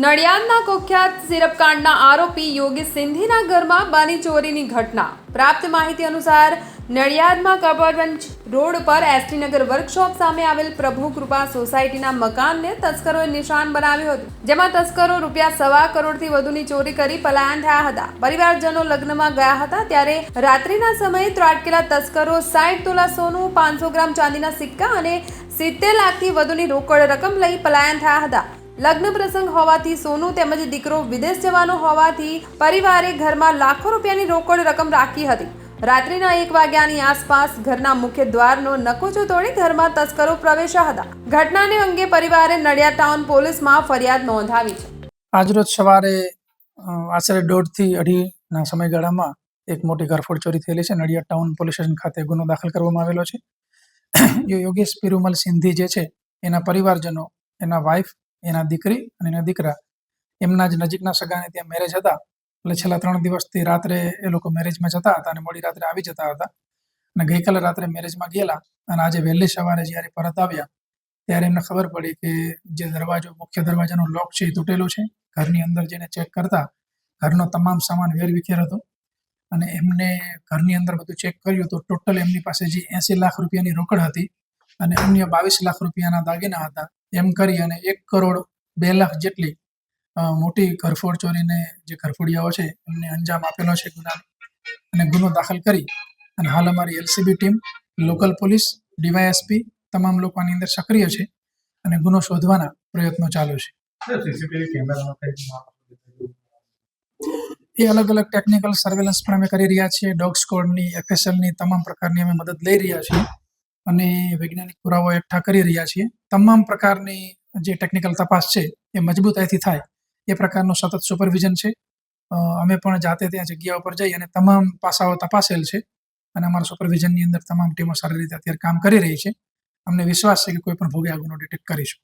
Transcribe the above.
નડિયાદના કુખ્યાત સિરપકાંડના આરોપી યોગી સિંધીના ઘરમાં બની ચોરીની ઘટના. પ્રાપ્ત માહિતી અનુસાર નડિયાદમાં કબરગંજ રોડ પર એસટી નગર વર્કશોપ સામે આવેલ પ્રભુ કૃપા સોસાયટીના મકાનને તસ્કરોએ નિશાન બનાવ્યું હતું, જેમાં તસ્કરો રૂપિયા સવા કરોડથી વધુની ચોરી કરી પલાયન થયા હતા. પરિવારજનો લગ્નમાં ગયા હતા ત્યારે રાત્રિના સમયે ત્રાટકેલા તસ્કરો સાઠ તોલા સોનું, પાંચસો ગ્રામ ચાંદીના સિક્કા અને સિત્તેર લાખથી વધુની રોકડ રકમ લઈ પલાયન થયા હતા. લગ્ન પ્રસંગ હોવાથી સોનું તેમજ દીકરો વિદેશ જવાનો હોવાથી પરિવારે ઘરમાં લાખો રૂપિયાની રોકડ રકમ રાખી હતી. રાત્રિના એક વાગ્યાની આસપાસ ઘરના મુખ્ય દ્વારનો નકોચો તોડી ઘરમાં તસ્કરો પ્રવેશ્યા હતા. ઘટનાને અંગે પરિવારે નડિયાદ ટાઉન પોલીસમાં ફરિયાદ નોંધાવી છે. આજરોજ સવારે આશરે દોઢથી અઢીના સમયગાળામાં એક મોટી ઘરફોડ ચોરી થયેલી છે. નડિયાદ ટાઉન પોલીસ સ્ટેશન ખાતે ગુનો દાખલ કરવામાં આવેલો છે. યોગેશ પિરુમલ સિંધી જે છે, એના પરિવારજનો, એના વાઈફ એના દીકરી અને એના દીકરા એમના જ નજીકના સગાને ત્યાં મેરેજ હતા. એટલે છેલ્લા ત્રણ દિવસથી રાત્રે એ લોકો મેરેજમાં જતા હતા અને મોડી રાત્રે આવી જતા હતા. અને ગઈકાલે રાત્રે મેરેજમાં ગયેલા અને આજે વહેલી સવારે જ્યારે પરત આવ્યા, ત્યારે એમને ખબર પડી કે જે દરવાજો, મુખ્ય દરવાજાનો લોક છે એ તૂટેલો છે. ઘરની અંદર જઈને ચેક કરતા ઘરનો તમામ સામાન વેરવિખેર હતો. અને એમને ઘરની અંદર બધું ચેક કર્યું તો ટોટલ એમની પાસે જે એંસી લાખ રૂપિયાની રોકડ હતી અને અન્ય બાવીસ લાખ રૂપિયાના દાગીના હતા. એમ કરી અને એક કરોડ બે લાખ જેટલી મોટી ઘરફોડ ચોરીને જે ઘરફોડિયાઓ છે, એમને અંજામ આપેલો છે ગુના અને ગુનો દાખલ કરી અને હાલ અમારી LCB team, local police, DYSP તમામ લોકો આની અંદર સક્રિય છે અને ગુનો શોધવાના પ્રયત્નો ચાલુ છે. એ અલગ અલગ ટેકનિકલ સર્વેલન્સ પણ અમે કરી રહ્યા છીએ. ડોગ સ્કોડની, એફએસએલની તમામ પ્રકારની અમે મદદ લઈ રહ્યા છીએ. અને વૈજ્ઞાનિક પુરાવો એકઠા કરી રહ્યા છીએ. તમામ પ્રકારની જે ટેકનિકલ તપાસ છે, એ મજબૂતાઈથી થાય. એ પ્રકારનું સતત સુપરવિઝન છે. અમે પણ જાતે ત્યાં જગ્યા ઉપર જઈ અને તમામ પાસાઓ તપાસેલ છે અને અમારા સુપરવિઝનની અંદર તમામ ટીમો સારી રીતે અત્યારે કામ કરી રહી છે. અમને વિશ્વાસ છે કે કોઈ પણ ભોગે આગળનો ડિટેક્ટ કરીશું.